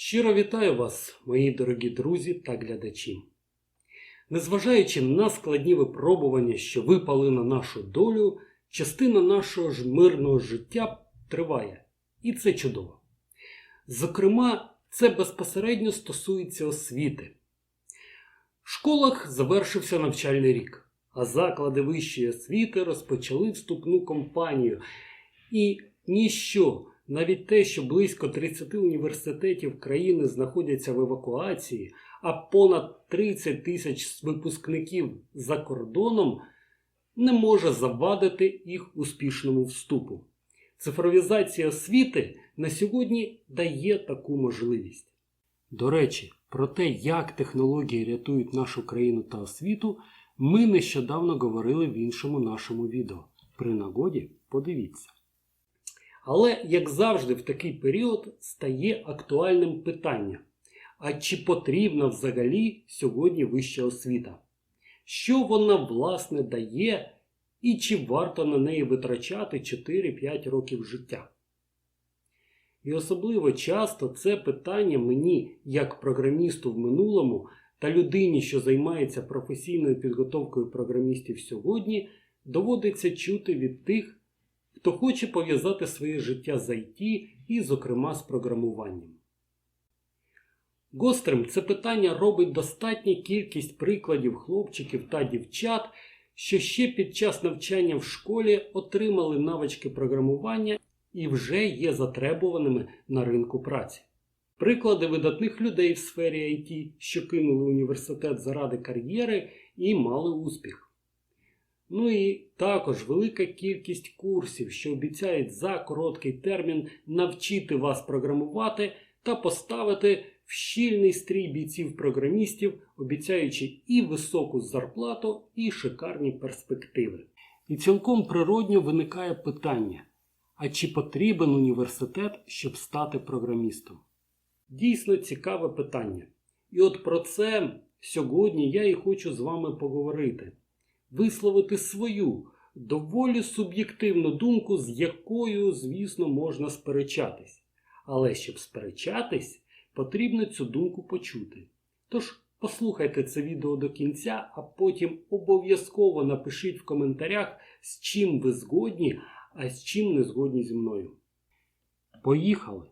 Щиро вітаю вас, мої дорогі друзі та глядачі. Незважаючи на складні випробування, що випали на нашу долю, частина нашого ж мирного життя триває. І це чудово. Зокрема, це безпосередньо стосується освіти. В школах завершився навчальний рік, а заклади вищої освіти розпочали вступну кампанію. І ніщо, навіть те, що близько 30 університетів країни знаходяться в евакуації, а понад 30 тисяч випускників за кордоном, не може завадити їх успішному вступу. Цифровізація освіти на сьогодні дає таку можливість. До речі, про те, як технології рятують нашу країну та освіту, ми нещодавно говорили в іншому нашому відео. При нагоді подивіться. Але, як завжди, в такий період стає актуальним питання: а чи потрібна взагалі сьогодні вища освіта? Що вона власне дає і чи варто на неї витрачати 4-5 років життя? І особливо часто це питання мені, як програмісту в минулому та людині, що займається професійною підготовкою програмістів сьогодні, доводиться чути від тих, хто хоче пов'язати своє життя з IT і, зокрема, з програмуванням. Гострим це питання робить достатня кількість прикладів хлопчиків та дівчат, що ще під час навчання в школі отримали навички програмування і вже є затребуваними на ринку праці. Приклади видатних людей в сфері IT, що кинули університет заради кар'єри і мали успіх. Ну і також велика кількість курсів, що обіцяють за короткий термін навчити вас програмувати та поставити в щільний стрій бійців-програмістів, обіцяючи і високу зарплату, і шикарні перспективи. І цілком природньо виникає питання: а чи потрібен університет, щоб стати програмістом? Дійсно цікаве питання. І от про це сьогодні я і хочу з вами поговорити висловити свою доволі суб'єктивну думку, з якою, звісно, можна сперечатись. Але щоб сперечатись, потрібно цю думку почути. Тож послухайте це відео до кінця, а потім обов'язково напишіть в коментарях, з чим ви згодні, а з чим не згодні зі мною. Поїхали!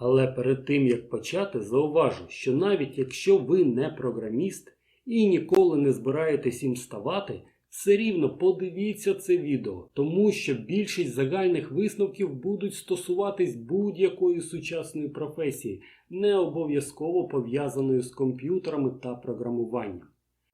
Але перед тим як почати, зауважу, що навіть якщо ви не програміст, і ніколи не збираєтесь їм ставати, все рівно подивіться це відео, тому що більшість загальних висновків будуть стосуватись будь-якої сучасної професії, не обов'язково пов'язаної з комп'ютерами та програмуванням.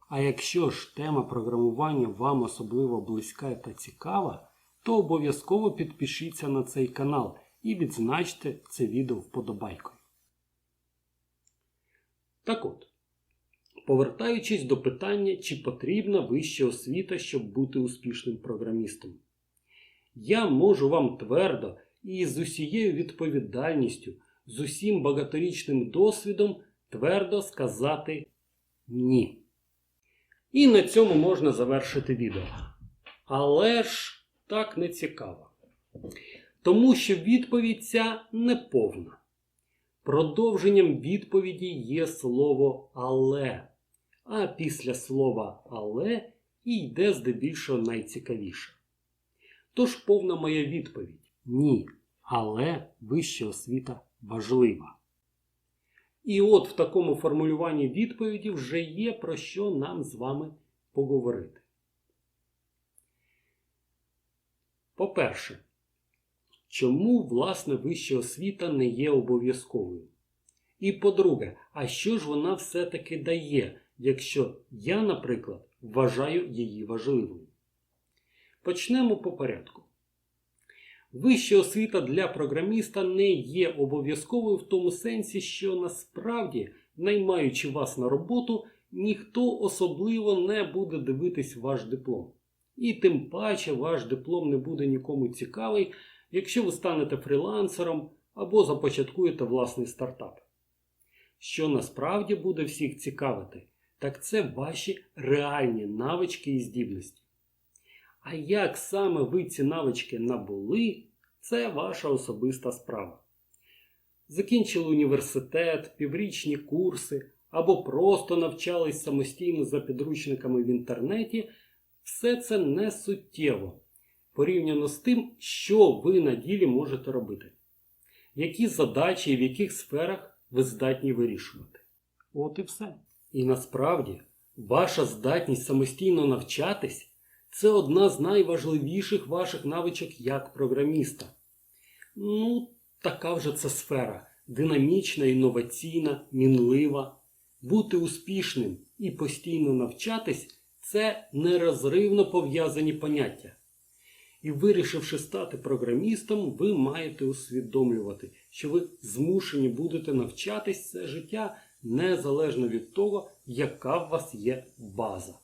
А якщо ж тема програмування вам особливо близька та цікава, то обов'язково підпишіться на цей канал і відзначте це відео вподобайкою. Так от. Повертаючись до питання, чи потрібна вища освіта, щоб бути успішним програмістом, я можу вам твердо і з усією відповідальністю, з усім багаторічним досвідом твердо сказати ні. І на цьому можна завершити відео. Але ж так не цікаво. Тому що відповідь ця неповна. Продовженням відповіді є слово але а після слова але і йде здебільшого найцікавіше. Тож повна моя відповідь ні. Але вища освіта важлива. І от в такому формулюванні відповіді вже є про що нам з вами поговорити. По-перше, чому власне вища освіта не є обов'язковою? І по-друге, а що ж вона все-таки дає якщо я, наприклад, вважаю її важливою. Почнемо по порядку. Вища освіта для програміста не є обов'язковою в тому сенсі, що насправді, наймаючи вас на роботу, ніхто особливо не буде дивитись ваш диплом. І тим паче ваш диплом не буде нікому цікавий, якщо ви станете фрілансером або започаткуєте власний стартап. Що насправді буде всіх цікавити, так це ваші реальні навички і здібності. А як саме ви ці навички набули, це ваша особиста справа. закінчили університет, піврічні курси або просто навчались самостійно за підручниками в інтернеті, все це не суттєво порівняно з тим, що ви на ділі можете робити, які задачі і в яких сферах ви здатні вирішувати. От і все. І насправді ваша здатність самостійно навчатись це одна з найважливіших ваших навичок як програміста. Ну, така вже це сфера. Динамічна, інноваційна, мінлива. Бути успішним і постійно навчатись це нерозривно пов'язані поняття. І вирішивши стати програмістом, ви маєте усвідомлювати, що ви змушені будете навчатись все життя незалежно від того, яка в вас є база.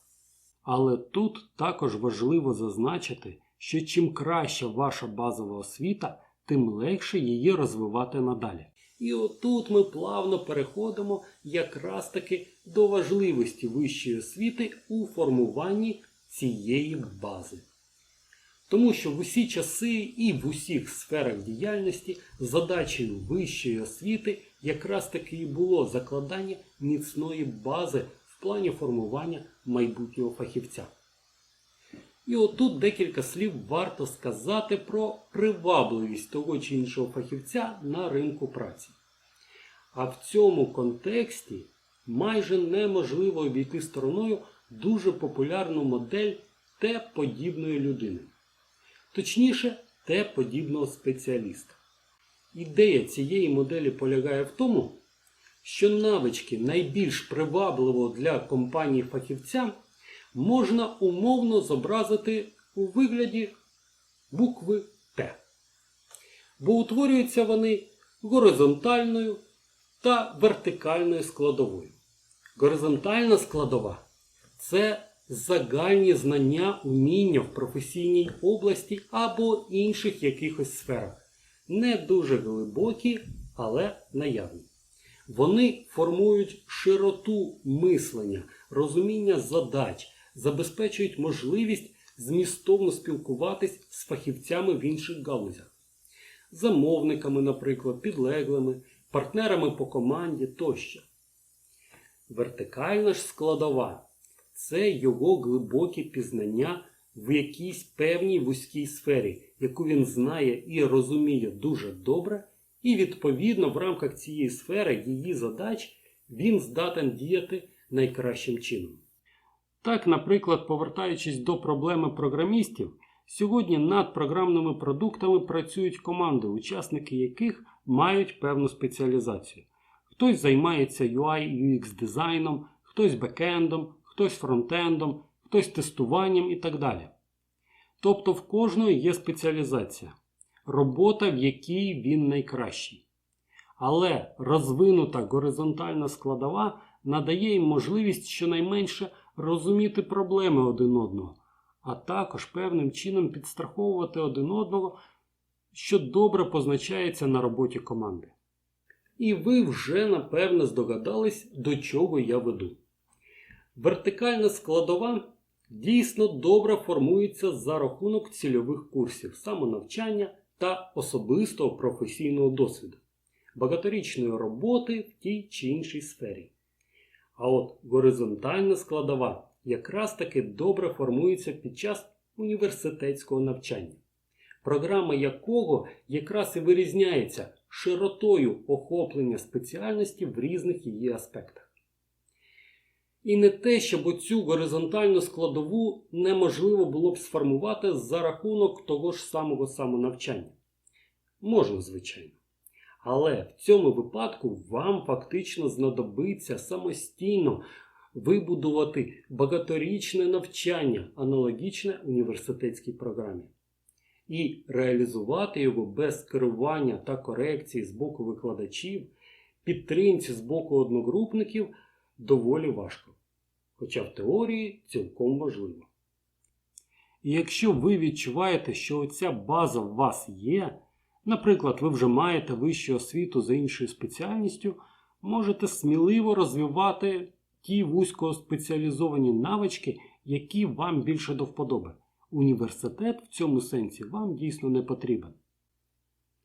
Але тут також важливо зазначити, що чим краща ваша базова освіта, тим легше її розвивати надалі. І отут ми плавно переходимо якраз таки до важливості вищої освіти у формуванні цієї бази. Тому що в усі часи і в усіх сферах діяльності задачею вищої освіти якраз таки і було закладання міцної бази в плані формування майбутнього фахівця. І отут декілька слів варто сказати про привабливість того чи іншого фахівця на ринку праці. А в цьому контексті майже неможливо обійти стороною дуже популярну модель Т-подібної людини. Точніше, Т-подібного спеціаліста. Ідея цієї моделі полягає в тому, що навички найбільш привабливого для компанії фахівця можна умовно зобразити у вигляді букви Т. Бо утворюються вони горизонтальною та вертикальною складовою. Горизонтальна складова це загальні знання, уміння в професійній області або інших якихось сферах. Не дуже глибокі, але наявні. Вони формують широту мислення, розуміння задач, забезпечують можливість змістовно спілкуватись з фахівцями в інших галузях, замовниками, наприклад, підлеглими, партнерами по команді тощо. Вертикальна ж складова це його глибокі пізнання в якійсь певній вузькій сфері, яку він знає і розуміє дуже добре, і відповідно в рамках цієї сфери її задач він здатен діяти найкращим чином. Так, наприклад, повертаючись до проблеми програмістів, сьогодні над програмними продуктами працюють команди, учасники яких мають певну спеціалізацію. Хтось займається UI UX дизайном, хтось бекендом, хтось фронтендом, хтось тестуванням і так далі. Тобто в кожної є спеціалізація, робота, в якій він найкращий. Але розвинута горизонтальна складова надає їм можливість щонайменше розуміти проблеми один одного, а також певним чином підстраховувати один одного, що добре позначається на роботі команди. І ви вже напевне здогадались, до чого я веду. Вертикальна складова дійсно добре формується за рахунок цільових курсів, самонавчання та особистого професійного досвіду, багаторічної роботи в тій чи іншій сфері. А от горизонтальна складова якраз таки добре формується під час університетського навчання, програма якого якраз і вирізняється широтою охоплення спеціальності в різних її аспектах. І не те, щоб оцю горизонтальну складову неможливо було б сформувати за рахунок того ж самого самонавчання. Можна, звичайно. Але в цьому випадку вам фактично знадобиться самостійно вибудувати багаторічне навчання, аналогічне університетській програмі, і реалізувати його без керування та корекції з боку викладачів, підтримці з боку одногрупників доволі важко. Хоча в теорії цілком можливо. І якщо ви відчуваєте, що оця база в вас є, наприклад, ви вже маєте вищу освіту за іншою спеціальністю, можете сміливо розвивати ті вузькоспеціалізовані навички, які вам більше до вподоби. Університет в цьому сенсі вам дійсно не потрібен.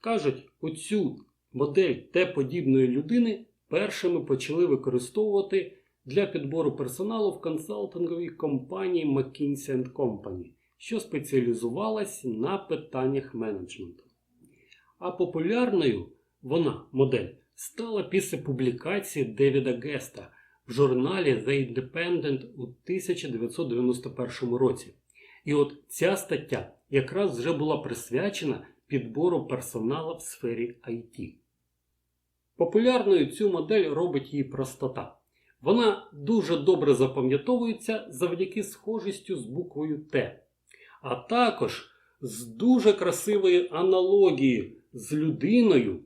Кажуть, оцю Модель Т-подібної людини першими почали використовувати для підбору персоналу в консалтинговій компанії McKinsey Company, що спеціалізувалась на питаннях менеджменту. А популярною вона, модель, стала після публікації Девіда Геста в журналі The Independent у 1991 році. І от ця стаття якраз вже була присвячена підбору персоналу в сфері IT. Популярною цю модель робить її простота. Вона дуже добре запам'ятовується завдяки схожістю з буквою Т, а також з дуже красивої аналогії з людиною,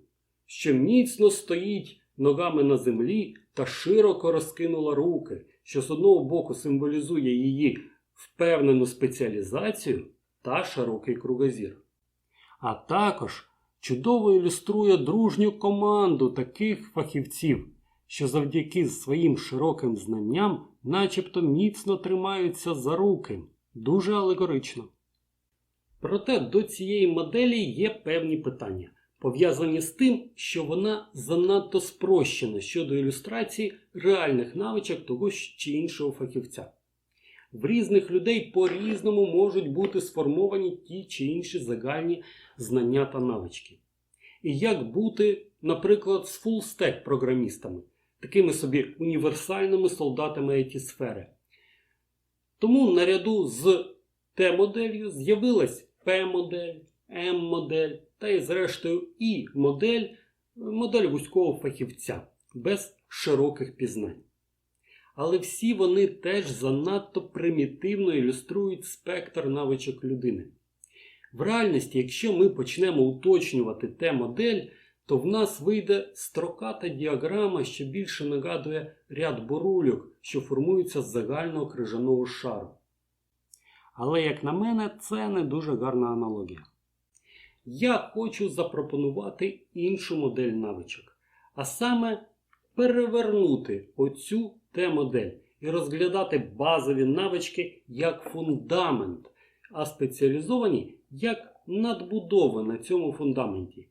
що міцно стоїть ногами на землі та широко розкинула руки, що з одного боку символізує її впевнену спеціалізацію та широкий кругозір. А також чудово ілюструє дружню команду таких фахівців, що завдяки своїм широким знанням начебто міцно тримаються за руки. Дуже алегорично. Проте до цієї моделі є певні питання, пов'язані з тим, що вона занадто спрощена щодо ілюстрації реальних навичок того чи іншого фахівця. В різних людей по-різному можуть бути сформовані ті чи інші загальні знання та навички. І як бути, наприклад, з фулстек програмістами, такими собі універсальними солдатами it сфери. Тому наряду з Т-моделлю з'явилась П-модель, М-модель та і зрештою І-модель, модель вузького фахівця без широких пізнань. Але всі вони теж занадто примітивно ілюструють спектр навичок людини. В реальності, якщо ми почнемо уточнювати Т-модель, то в нас вийде строката діаграма, що більше нагадує ряд борульок, що формуються з загального крижаного шару. Але, як на мене, це не дуже гарна аналогія. Я хочу запропонувати іншу модель навичок, а саме перевернути оцю Т-модель і розглядати базові навички як фундамент, а спеціалізовані як надбудова на цьому фундаменті.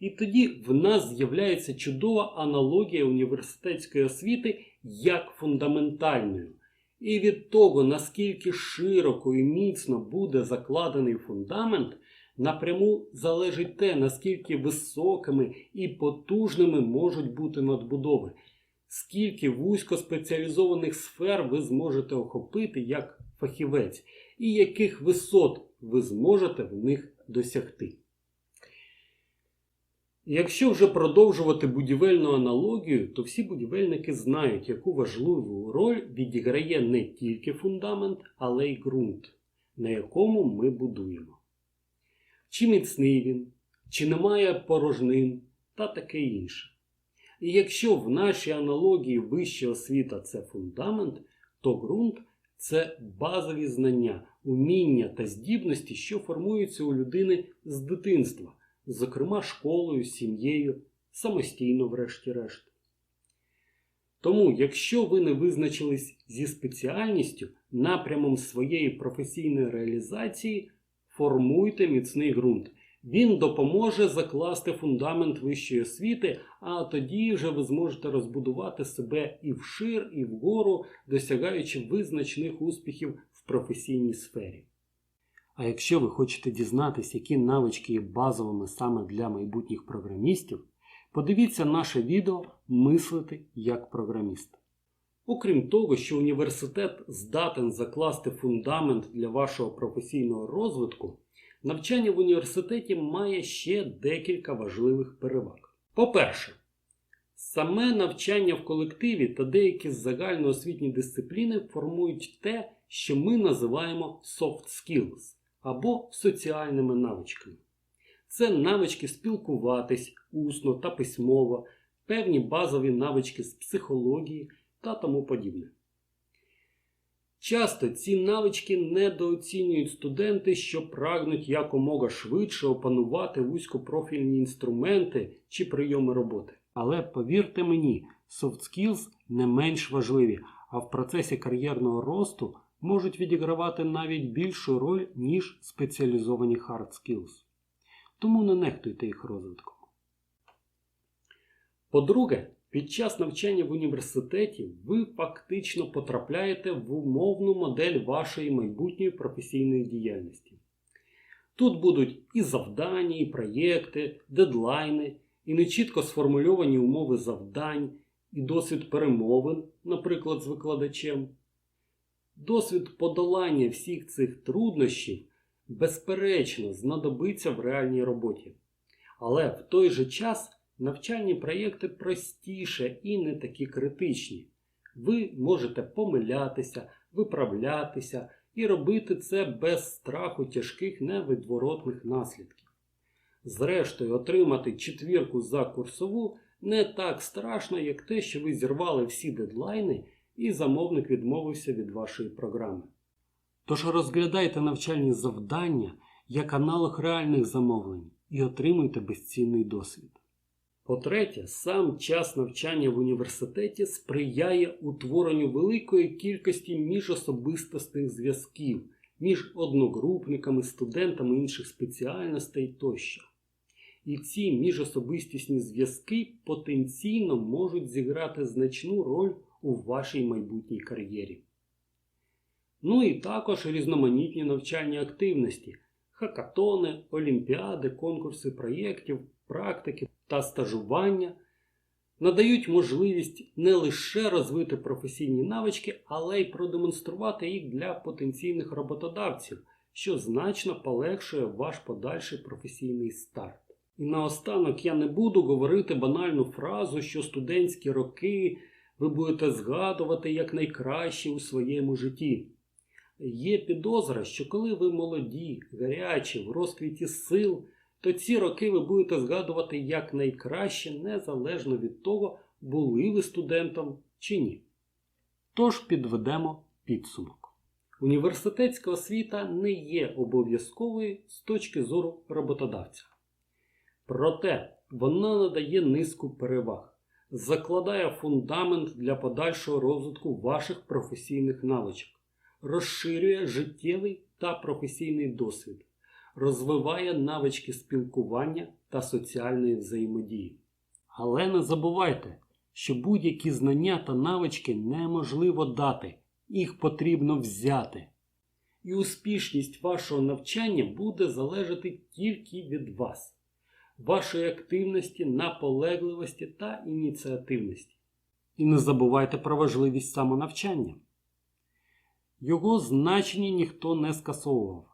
І тоді в нас з'являється чудова аналогія університетської освіти як фундаментальною. І від того, наскільки широко і міцно буде закладений фундамент, напряму залежить те, наскільки високими і потужними можуть бути надбудови, скільки вузькоспеціалізованих сфер ви зможете охопити як фахівець, і яких висот ви зможете в них досягти. Якщо вже продовжувати будівельну аналогію, то всі будівельники знають, яку важливу роль відіграє не тільки фундамент, але й ґрунт, на якому ми будуємо. Чи міцний він, чи немає порожнин та таке інше. І якщо в нашій аналогії вища освіта це фундамент, то ґрунт це базові знання, уміння та здібності, що формуються у людини з дитинства зокрема школою, сім'єю, самостійно, врешті-решт. Тому, якщо ви не визначились зі спеціальністю, напрямом своєї професійної реалізації, формуйте міцний ґрунт. Він допоможе закласти фундамент вищої освіти, а тоді вже ви зможете розбудувати себе і вшир, і вгору, досягаючи визначних успіхів в професійній сфері. А якщо ви хочете дізнатися, які навички є базовими саме для майбутніх програмістів, подивіться наше відео Мислити як програміст. Окрім того, що університет здатен закласти фундамент для вашого професійного розвитку, навчання в університеті має ще декілька важливих переваг. По-перше, саме навчання в колективі та деякі загальноосвітні дисципліни формують те, що ми називаємо soft skills або соціальними навичками. Це навички спілкуватись усно та письмово, певні базові навички з психології та тому подібне. Часто ці навички недооцінюють студенти, що прагнуть якомога швидше опанувати вузькопрофільні інструменти чи прийоми роботи. Але повірте мені, soft skills не менш важливі, а в процесі кар'єрного росту можуть відігравати навіть більшу роль, ніж спеціалізовані hard skills. Тому не нехтуйте їх розвитком. По-друге, під час навчання в університеті ви фактично потрапляєте в умовну модель вашої майбутньої професійної діяльності. Тут будуть і завдання, і проєкти, дедлайни, і нечітко сформульовані умови завдань, і досвід перемовин, наприклад, з викладачем. Досвід подолання всіх цих труднощів, безперечно, знадобиться в реальній роботі. Але в той же час навчальні проєкти простіше і не такі критичні. Ви можете помилятися, виправлятися і робити це без страху тяжких невідворотних наслідків. Зрештою, отримати четвірку за курсову не так страшно, як те, що ви зірвали всі дедлайни і замовник відмовився від вашої програми. Тож розглядайте навчальні завдання як аналог реальних замовлень і отримуйте безцінний досвід. По-третє, сам час навчання в університеті сприяє утворенню великої кількості міжособистостих зв'язків між одногрупниками, студентами інших спеціальностей тощо. І ці міжособистісні зв'язки потенційно можуть зіграти значну роль у вашій майбутній кар'єрі. Ну і також різноманітні навчальні активності, хакатони, олімпіади, конкурси проєктів, практики та стажування надають можливість не лише розвити професійні навички, але й продемонструвати їх для потенційних роботодавців, що значно полегшує ваш подальший професійний старт. І наостанок я не буду говорити банальну фразу, що студентські роки ви будете згадувати як найкращі у своєму житті. Є підозра, що коли ви молоді, гарячі, в розквіті сил, то ці роки ви будете згадувати як найкраще, незалежно від того, були ви студентом чи ні. Тож підведемо підсумок. Університетська освіта не є обов'язковою з точки зору роботодавця. Проте вона надає низку переваг, закладає фундамент для подальшого розвитку ваших професійних навичок, розширює життєвий та професійний досвід, розвиває навички спілкування та соціальної взаємодії. Але не забувайте, що будь-які знання та навички неможливо дати, їх потрібно взяти. І успішність вашого навчання буде залежати тільки від вас вашої активності, наполегливості та ініціативності. І не забувайте про важливість самонавчання. Його значення ніхто не скасовував.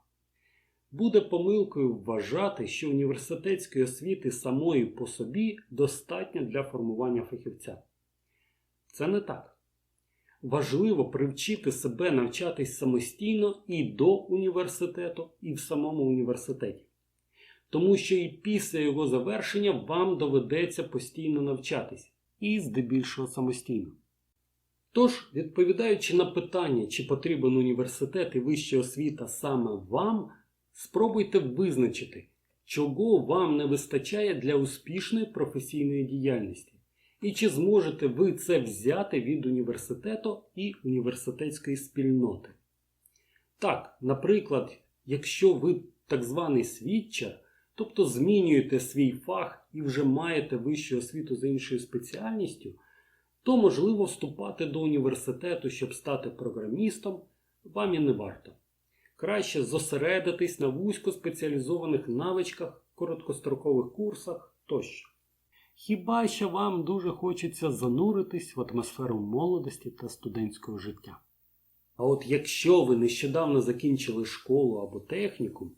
Буде помилкою вважати, що університетської освіти самої по собі достатньо для формування фахівця. Це не так. Важливо привчити себе навчатись самостійно і до університету, і в самому університеті тому що і після його завершення вам доведеться постійно навчатись, і здебільшого самостійно. Тож, відповідаючи на питання, чи потрібен університет і вища освіта саме вам, спробуйте визначити, чого вам не вистачає для успішної професійної діяльності, і чи зможете ви це взяти від університету і університетської спільноти. Так, наприклад, якщо ви так званий свідчар, тобто змінюєте свій фах і вже маєте вищу освіту за іншою спеціальністю, то можливо вступати до університету, щоб стати програмістом, вам і не варто. Краще зосередитись на вузькоспеціалізованих навичках, короткострокових курсах тощо. Хіба що вам дуже хочеться зануритись в атмосферу молодості та студентського життя. А от якщо ви нещодавно закінчили школу або технікум,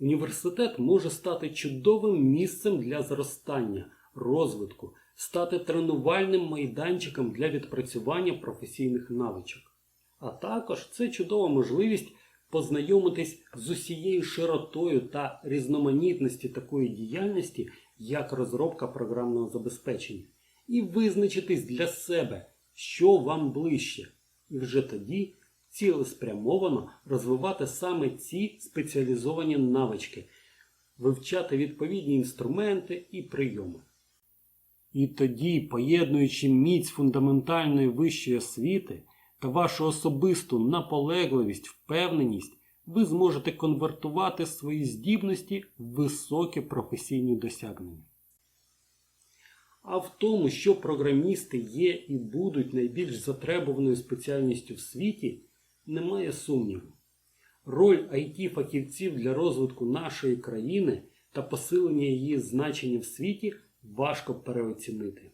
Університет може стати чудовим місцем для зростання, розвитку, стати тренувальним майданчиком для відпрацювання професійних навичок. А також це чудова можливість познайомитись з усією широтою та різноманітності такої діяльності, як розробка програмного забезпечення, і визначитись для себе, що вам ближче, і вже тоді цілеспрямовано розвивати саме ці спеціалізовані навички, вивчати відповідні інструменти і прийоми. І тоді, поєднуючи міць фундаментальної вищої освіти та вашу особисту наполегливість, впевненість, ви зможете конвертувати свої здібності в високі професійні досягнення. А в тому, що програмісти є і будуть найбільш затребуваною спеціальністю в світі, немає сумніву. Роль IT-фахівців для розвитку нашої країни та посилення її значення в світі важко переоцінити.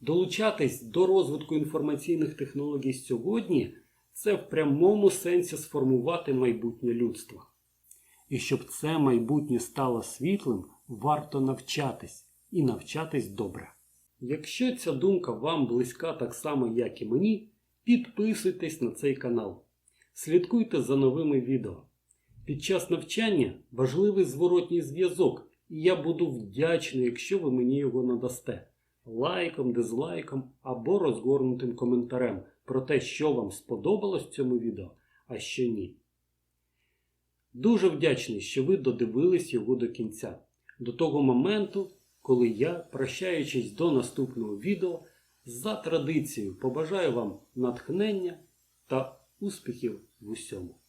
Долучатись до розвитку інформаційних технологій сьогодні це в прямому сенсі сформувати майбутнє людства. І щоб це майбутнє стало світлим, варто навчатись і навчатись добре. Якщо ця думка вам близька так само, як і мені, підписуйтесь на цей канал. Слідкуйте за новими відео. Під час навчання важливий зворотній зв'язок, і я буду вдячний, якщо ви мені його надасте лайком, дизлайком або розгорнутим коментарем про те, що вам сподобалось в цьому відео, а що ні. Дуже вдячний, що ви додивились його до кінця, до того моменту, коли я, прощаючись до наступного відео, за традицією побажаю вам натхнення та успіхів в усьому.